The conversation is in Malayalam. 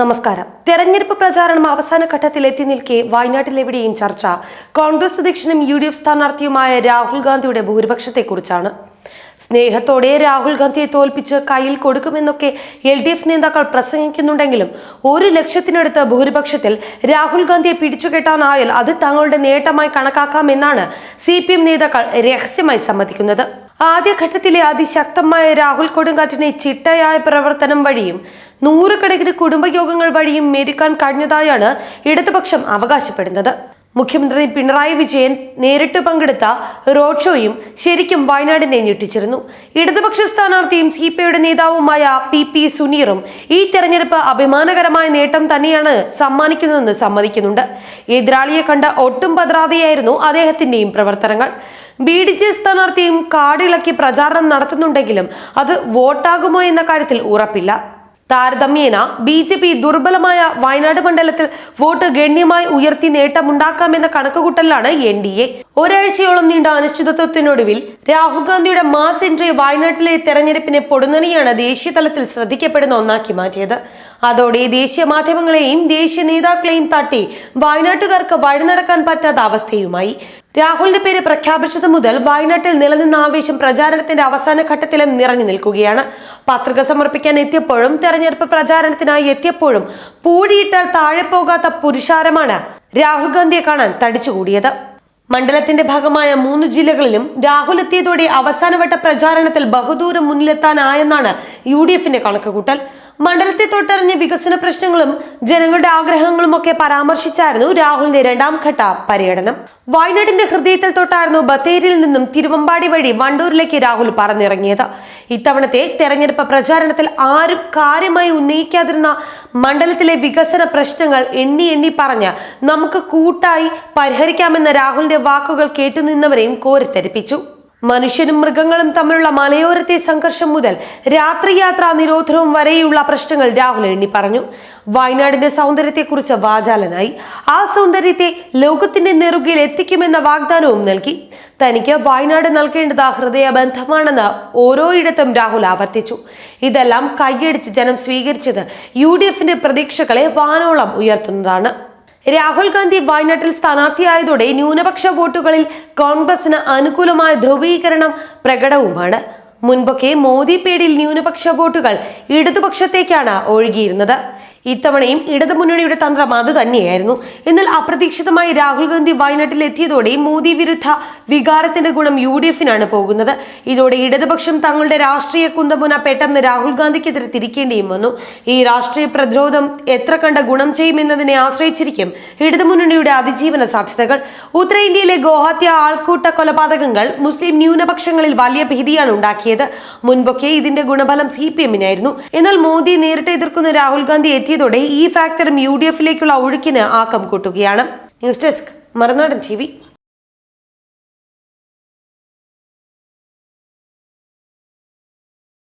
നമസ്കാരം. തെരഞ്ഞെടുപ്പ് പ്രചാരണം അവസാന ഘട്ടത്തിൽ എത്തി നിൽക്കെ വയനാട്ടിലെവിടെയും ചർച്ച. കോൺഗ്രസ് അധ്യക്ഷനും യു ഡി എഫ് സ്ഥാനാർത്ഥിയുമായ രാഹുൽ ഗാന്ധിയുടെ ഭൂരിപക്ഷത്തെക്കുറിച്ചാണ്. സ്നേഹത്തോടെ രാഹുൽ ഗാന്ധിയെ തോൽപ്പിച്ച് കയ്യിൽ കൊടുക്കുമെന്നൊക്കെ എൽ ഡി എഫ് നേതാക്കൾ പ്രസംഗിക്കുന്നുണ്ടെങ്കിലും ഒരു ലക്ഷത്തിനടുത്ത് ഭൂരിപക്ഷത്തിൽ രാഹുൽ ഗാന്ധിയെ പിടിച്ചുകെട്ടാനായാൽ അത് തങ്ങളുടെ നേട്ടമായി കണക്കാക്കാമെന്നാണ് സി പി എം നേതാക്കൾ രഹസ്യമായി സമ്മതിക്കുന്നത്. ആദ്യഘട്ടത്തിലെ അതിശക്തമായ രാഹുൽ കൊടുങ്കാറ്റിനെ ചിട്ടയായ പ്രവർത്തനം വഴിയും നൂറുകണക്കിന് കുടുംബയോഗങ്ങൾ വഴിയും മേരിക്കാൻ കഴിഞ്ഞതായാണ് ഇടതുപക്ഷം അവകാശപ്പെടുന്നത്. മുഖ്യമന്ത്രി പിണറായി വിജയൻ നേരിട്ട് പങ്കെടുത്ത റോഡ് ഷോയും ശരിക്കും വയനാടിനെ ഞെട്ടിച്ചിരുന്നു. ഇടതുപക്ഷ സ്ഥാനാർത്ഥിയും സി പി ഐയുടെ നേതാവുമായ പി പി സുനീറും ഈ തെരഞ്ഞെടുപ്പ് അഭിമാനകരമായ നേട്ടം തന്നെയാണ് സമ്മാനിക്കുന്നതെന്ന് സമ്മതിക്കുന്നുണ്ട്. എതിരാളിയെ കണ്ട ഒട്ടും പതറാതെയായിരുന്നു അദ്ദേഹത്തിന്റെയും പ്രവർത്തനങ്ങൾ. ബി ഡി ജെ സ്ഥാനാർത്ഥിയും കാടിളക്കി പ്രചാരണം നടത്തുന്നുണ്ടെങ്കിലും അത് വോട്ടാകുമോ എന്ന കാര്യത്തിൽ ഉറപ്പില്ല. താരതമ്യേന ബി ജെ പി ദുർബലമായ വയനാട് മണ്ഡലത്തിൽ വോട്ട് ഗണ്യമായി ഉയർത്തി നേട്ടമുണ്ടാക്കാമെന്ന കണക്കുകൂട്ടലാണ് എൻ ഡി എ. ഒരാഴ്ചയോളം നീണ്ട അനിശ്ചിതത്വത്തിനൊടുവിൽ രാഹുൽ ഗാന്ധിയുടെ മാസ് എൻട്രി വയനാട്ടിലെ തെരഞ്ഞെടുപ്പിനെ പൊടുന്നനെയാണ് ദേശീയ തലത്തിൽ ശ്രദ്ധിക്കപ്പെടുന്ന ഒന്നാക്കി മാറ്റിയത്. അതോടെ ദേശീയ മാധ്യമങ്ങളെയും ദേശീയ നേതാക്കളെയും തട്ടി വയനാട്ടുകാർക്ക് വഴി നടക്കാൻ പറ്റാത്ത അവസ്ഥയുമായി. രാഹുലിന്റെ പേര് പ്രഖ്യാപിച്ചത് മുതൽ വയനാട്ടിൽ നിലനിന്ന ആവേശം പ്രചാരണത്തിന്റെ അവസാന ഘട്ടത്തിലും നിറഞ്ഞു നിൽക്കുകയാണ്. പത്രിക സമർപ്പിക്കാൻ എത്തിയപ്പോഴും തെരഞ്ഞെടുപ്പ് പ്രചാരണത്തിനായി എത്തിയപ്പോഴും പൂടിയിട്ടാൽ താഴെ പോകാത്ത പുരുഷാരമാണ് രാഹുൽ ഗാന്ധിയെ കാണാൻ തടിച്ചുകൂടിയത്. മണ്ഡലത്തിന്റെ ഭാഗമായ മൂന്ന് ജില്ലകളിലും രാഹുൽ എത്തിയതോടെ അവസാനവട്ട പ്രചാരണത്തിൽ ബഹുദൂരം മുന്നിലെത്താനായെന്നാണ് യു ഡി എഫിന്റെ കണക്കുകൂട്ടൽ. മണ്ഡലത്തെ തൊട്ടറിഞ്ഞ വികസന പ്രശ്നങ്ങളും ജനങ്ങളുടെ ആഗ്രഹങ്ങളും ഒക്കെ പരാമർശിച്ചായിരുന്നു രാഹുലിന്റെ രണ്ടാം ഘട്ട പര്യടനം. വയനാടിന്റെ ഹൃദയത്തിൽ തൊട്ടായിരുന്നു ബത്തേരിയിൽ നിന്നും തിരുവമ്പാടി വഴി വണ്ടൂരിലേക്ക് രാഹുൽ പറഞ്ഞിറങ്ങിയത് ഇത്തവണത്തെ തെരഞ്ഞെടുപ്പ് പ്രചാരണത്തിൽ ആരും കാര്യമായി ഉന്നയിക്കാതിരുന്ന മണ്ഡലത്തിലെ വികസന പ്രശ്നങ്ങൾ എണ്ണി എണ്ണി പറഞ്ഞ് നമുക്ക് കൂട്ടായി പരിഹരിക്കാമെന്ന രാഹുലിന്റെ വാക്കുകൾ കേട്ടുനിന്നവരെയും കോരിത്തെരിപ്പിച്ചു മനുഷ്യനും മൃഗങ്ങളും തമ്മിലുള്ള മലയോരത്തെ സംഘർഷം മുതൽ രാത്രിയാത്രാ നിരോധനവും വരെയുള്ള പ്രശ്നങ്ങൾ രാഹുൽ എണ്ണി പറഞ്ഞു. വയനാടിന്റെ സൗന്ദര്യത്തെക്കുറിച്ച് വാചാലനായി. ആ സൗന്ദര്യത്തെ ലോകത്തിന്റെ നെറുകയിൽ എത്തിക്കുമെന്ന വാഗ്ദാനവും നൽകി. തനിക്ക് വയനാട് നൽകേണ്ടത് ഹൃദയബന്ധമാണെന്ന് ഓരോയിടത്തും രാഹുൽ ആവർത്തിച്ചു. ഇതെല്ലാം കൈയടിച്ച് ജനം സ്വീകരിച്ചത് യു ഡി എഫിന്റെ പ്രതീക്ഷകളെ വാനോളം ഉയർത്തുന്നതാണ്. രാഹുൽ ഗാന്ധി വയനാട്ടിൽ സ്ഥാനാർത്ഥിയായതോടെ ന്യൂനപക്ഷ വോട്ടുകളിൽ കോൺഗ്രസിന് അനുകൂലമായ ധ്രുവീകരണം പ്രകടവുമാണ്. മുൻപൊക്കെ മോദി പേടിയിൽ ന്യൂനപക്ഷ വോട്ടുകൾ ഇടതുപക്ഷത്തേക്കാണ് ഒഴുകിയിരുന്നത്. ഇത്തവണയും ഇടതുമുന്നണിയുടെ തന്ത്രം അത് തന്നെയായിരുന്നു. എന്നാൽ അപ്രതീക്ഷിതമായി രാഹുൽ ഗാന്ധി വയനാട്ടിൽ എത്തിയതോടെ മോദി വിരുദ്ധ വികാരത്തിന്റെ ഗുണം യു ഡി എഫിനാണ് പോകുന്നത്. ഇതോടെ ഇടതുപക്ഷം തങ്ങളുടെ രാഷ്ട്രീയ കുന്തമുന പെട്ടെന്ന് രാഹുൽ ഗാന്ധിക്കെതിരെ തിരിക്കേണ്ടിയും വന്നു. ഈ രാഷ്ട്രീയ പ്രതിരോധം എത്ര കണ്ട ഗുണം ചെയ്യുമെന്നതിനെ ആശ്രയിച്ചിരിക്കും ഇടതുമുന്നണിയുടെ അതിജീവന സാധ്യതകൾ. ഉത്തരേന്ത്യയിലെ ഗോഹത്യ ആൾക്കൂട്ട കൊലപാതകങ്ങൾ മുസ്ലിം ന്യൂനപക്ഷങ്ങളിൽ വലിയ ഭീതിയാണ് ഉണ്ടാക്കിയത്. മുൻപൊക്കെ ഇതിന്റെ ഗുണഫലം സി പി എമ്മിനായിരുന്നു. എന്നാൽ മോദി നേരിട്ട് എതിർക്കുന്ന രാഹുൽ ഗാന്ധി എത്തിയതോടെ ഈ ഫാക്ടറും യു ഡി എഫിലേക്കുള്ള ഒഴുക്കിന് ആക്കം കൂട്ടുകയാണ്. ന്യൂസ് ഡെസ്ക് മറുനാടൻ ടി